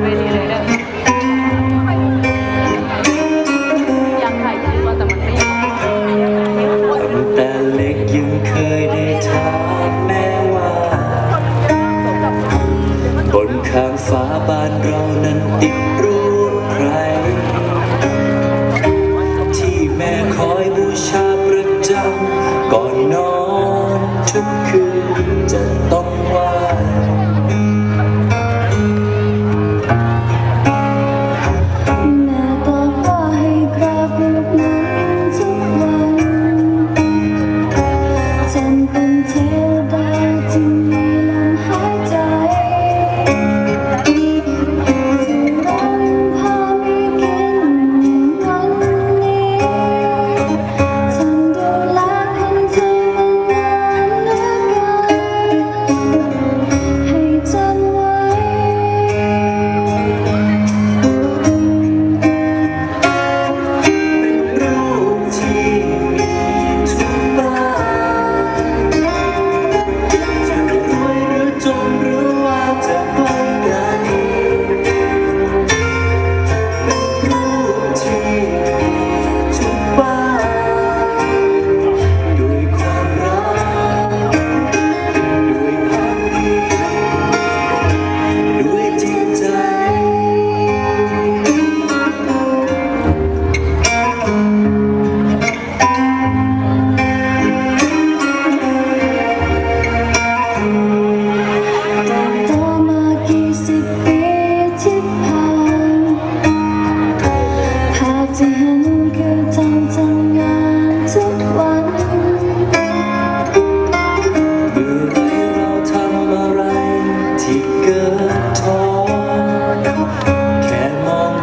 ไปเลยแต่ไเล็กยังเคยได้ถามแม่ว่า บนข้างฟ้าบ้านเรานั้นติดรูปใคร ที่แม่คอยบูชาประจำก่อนนอนทุกคืนจะต้องว่า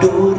do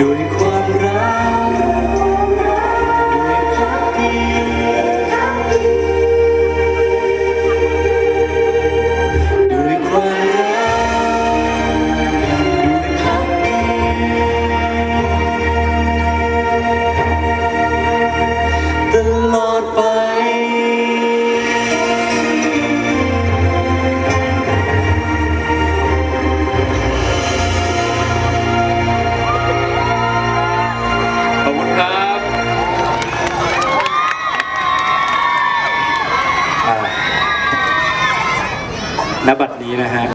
doing You know how.